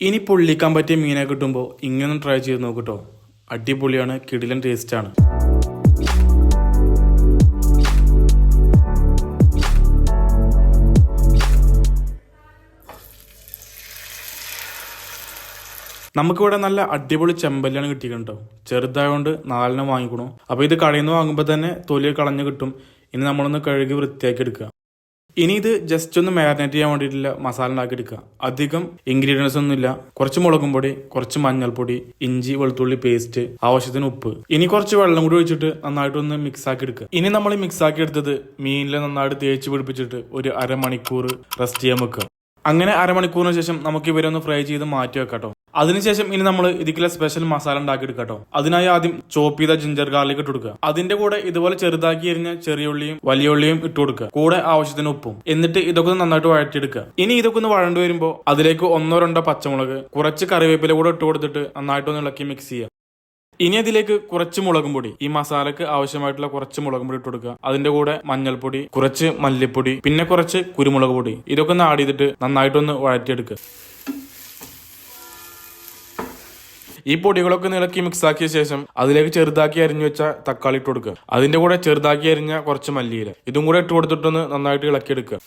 ഇനി പൊള്ളിക്കാൻ പറ്റിയ മീനെ കിട്ടുമ്പോൾ ഇങ്ങനെ ട്രൈ ചെയ്ത് നോക്കട്ടോ അടിപൊളിയാണ് കിടിലൻ ടേസ്റ്റാണ് നമുക്കിവിടെ നല്ല അടിപൊളി ചെമ്പല്ലാണ് കിട്ടിയിട്ടുണ്ടോ ചെറുതായതുകൊണ്ട് നാലെണ്ണം വാങ്ങിക്കണോ. അപ്പോൾ ഇത് കടയിൽ നിന്ന് വാങ്ങുമ്പോൾ തന്നെ തൊലി കളഞ്ഞ് കിട്ടും. ഇനി നമ്മളൊന്ന് കഴുകി വൃത്തിയാക്കി എടുക്കുക. ഇനി ഇത് ജസ്റ്റ് ഒന്ന് മാരിനേറ്റ് ചെയ്യാൻ വേണ്ടിയിട്ടുള്ള മസാല ഉണ്ടാക്കി എടുക്കുക അധികം ഇൻഗ്രീഡിയൻസ് ഒന്നുമില്ല കുറച്ച് മുളകും പൊടി കുറച്ച് മഞ്ഞൾപ്പൊടി ഇഞ്ചി വെളുത്തുള്ളി പേസ്റ്റ് ആവശ്യത്തിന് ഉപ്പ്. ഇനി കുറച്ച് വെള്ളം കൂടി ഒഴിച്ചിട്ട് നന്നായിട്ട് ഒന്ന് മിക്സ് ആക്കി എടുക്കുക ഇനി നമ്മൾ മിക്സ് ആക്കി എടുത്തത് മീനിൽ നന്നായിട്ട് തേച്ച് പിടിപ്പിച്ചിട്ട് ഒരു അരമണിക്കൂർ റെസ്റ്റ് ചെയ്യാൻ വെക്കുക. അങ്ങനെ അരമണിക്കൂറിന് ശേഷം നമുക്ക് ഇവരെ ഒന്ന് ഫ്രൈ ചെയ്ത് മാറ്റി വെക്കാട്ടോ. അതിനുശേഷം ഇനി നമ്മൾ ഇതിക്കുള്ള സ്പെഷ്യൽ മസാല ഉണ്ടാക്കി എടുക്കട്ടോ അതിനായി ആദ്യം ചോപ്പ് ചെയ്ത ജിഞ്ചർ ഗാർലിക് ഇട്ട് കൊടുക്കുക. അതിന്റെ കൂടെ ഇതുപോലെ ചെറുതാക്കി എരിഞ്ഞ ചെറിയ ഉള്ളിയും വലിയ ഉള്ളിയും ഇട്ട് കൊടുക്കുക. കൂടെ ആവശ്യത്തിന് ഉപ്പും. എന്നിട്ട് ഇതൊക്കെ ഒന്ന് നന്നായിട്ട് വഴറ്റിയെടുക്കുക. ഇനി ഇതൊക്കെ ഒന്ന് വഴണ്ടു വരുമ്പോൾ അതിലേക്ക് ഒന്നോ രണ്ടോ പച്ചമുളക് കുറച്ച് കറിവേപ്പില കൂടെ ഇട്ട് കൊടുത്തിട്ട് നന്നായിട്ട് ഒന്ന് ഇളക്കി മിക്സ് ചെയ്യുക. ഇനി അതിലേക്ക് കുറച്ച് മുളകും പൊടി. ഈ മസാലക്ക് ആവശ്യമായിട്ടുള്ള കുറച്ച് മുളകും പൊടി ഇട്ട് കൊടുക്കുക. അതിന്റെ കൂടെ മഞ്ഞൾപ്പൊടി കുറച്ച് മല്ലിപ്പൊടി പിന്നെ കുറച്ച് കുരുമുളക് പൊടി. ഇതൊക്കെ ഒന്ന് ആഡ് ചെയ്തിട്ട് നന്നായിട്ടൊന്ന് വഴറ്റിയെടുക്കുക. ഈ പൊടികളൊക്കെ ഇളക്കി മിക്സ് ആക്കിയ ശേഷം അതിലേക്ക് ചെറുതാക്കി അരിഞ്ഞു വെച്ച തക്കാളി ഇട്ട് കൊടുക്കുക. അതിന്റെ കൂടെ ചെറുതാക്കി അരിഞ്ഞ കുറച്ച് മല്ലിയില. ഇതും കൂടെ ഇട്ട് കൊടുത്തിട്ടൊന്ന് നന്നായിട്ട് ഇളക്കിയെടുക്കുക.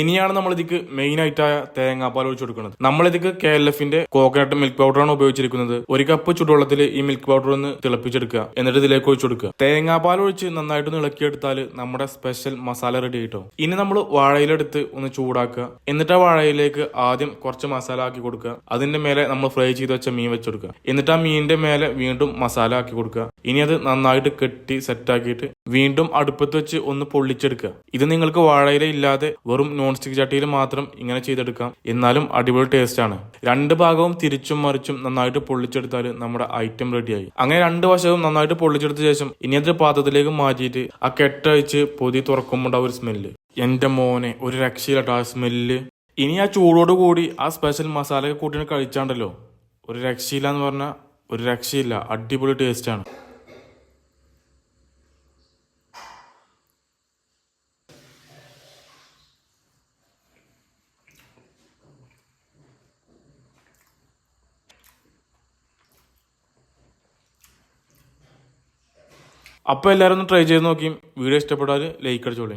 ഇനിയാണ് നമ്മൾ ഇതിക്ക് മെയിൻ ആയിട്ടായ തേങ്ങാപ്പാൽ ഒഴിച്ചു കൊടുക്കുന്നത് നമ്മൾ ഇതിക്ക് കെ എൽ എഫിന്റെ കോക്കനട്ട് മിൽക്ക് ആണ് ഉപയോഗിച്ചിരിക്കുന്നത്. ഒരു കപ്പ് ചുടുവെള്ളത്തിൽ ഈ മിൽക്ക് പൗഡർ ഒന്ന് തിളപ്പിച്ചെടുക്കുക. എന്നിട്ട് ഇതിലേക്ക് ഒഴിച്ചു കൊടുക്കുക തേങ്ങാപ്പാൽ ഒഴിച്ച് നന്നായിട്ട് ഇളക്കിയെടുത്താൽ നമ്മുടെ സ്പെഷ്യൽ മസാല റെഡി ആയിട്ടോ ഇനി നമ്മൾ വാഴയിലെടുത്ത് ഒന്ന് ചൂടാക്കുക. എന്നിട്ട് ആ വാഴയിലേക്ക് ആദ്യം കുറച്ച് മസാല ആക്കി കൊടുക്കുക. അതിന്റെ മേലെ നമ്മൾ ഫ്രൈ ചെയ്ത് വെച്ച മീൻ വെച്ചെടുക്കുക. എന്നിട്ട് ആ മീനിന്റെ മേലെ വീണ്ടും മസാല ആക്കി കൊടുക്കുക. ഇനി അത് നന്നായിട്ട് കെട്ടി സെറ്റ് ആക്കിയിട്ട് വീണ്ടും അടുപ്പത്ത് വെച്ച് ഒന്ന് പൊള്ളിച്ചെടുക്കുക. ഇത് നിങ്ങൾക്ക് വാഴയില ഇല്ലാതെ വെറും നോൺ സ്റ്റിക്ക് ചട്ടിയിൽ മാത്രം ഇങ്ങനെ ചെയ്തെടുക്കാം. എന്നാലും അടിപൊളി ടേസ്റ്റ് ആണ്. രണ്ട് ഭാഗവും തിരിച്ചും മറിച്ചും നന്നായിട്ട് പൊള്ളിച്ചെടുത്താൽ നമ്മുടെ ഐറ്റം റെഡിയായി അങ്ങനെ രണ്ട് വശവും നന്നായിട്ട് പൊള്ളിച്ചെടുത്ത ശേഷം ഇനി അത് പാത്രത്തിലേക്ക് മാറ്റിയിട്ട് ആ കെട്ടഴിച്ച് പൊതി തുറക്കുമ്പോൾ ഒരു സ്മെല്ല് എന്റെ മോനെ ഒരു രക്ഷയിലട്ടോ ആ സ്മെല്ല് ഇനി ആ ചൂടോട് കൂടി ആ സ്പെഷ്യൽ മസാല കൂട്ടിന് കഴിച്ചാണ്ടല്ലോ. ഒരു രക്ഷയില്ല എന്ന് പറഞ്ഞാൽ ഒരു രക്ഷയില്ല. അടിപൊളി ടേസ്റ്റ് അപ്പോൾ എല്ലാവരും ഒന്ന് ട്രൈ ചെയ്ത് നോക്കിയും. വീഡിയോ ഇഷ്ടപ്പെട്ടാൽ ലൈക്ക് അടിച്ചോളേ.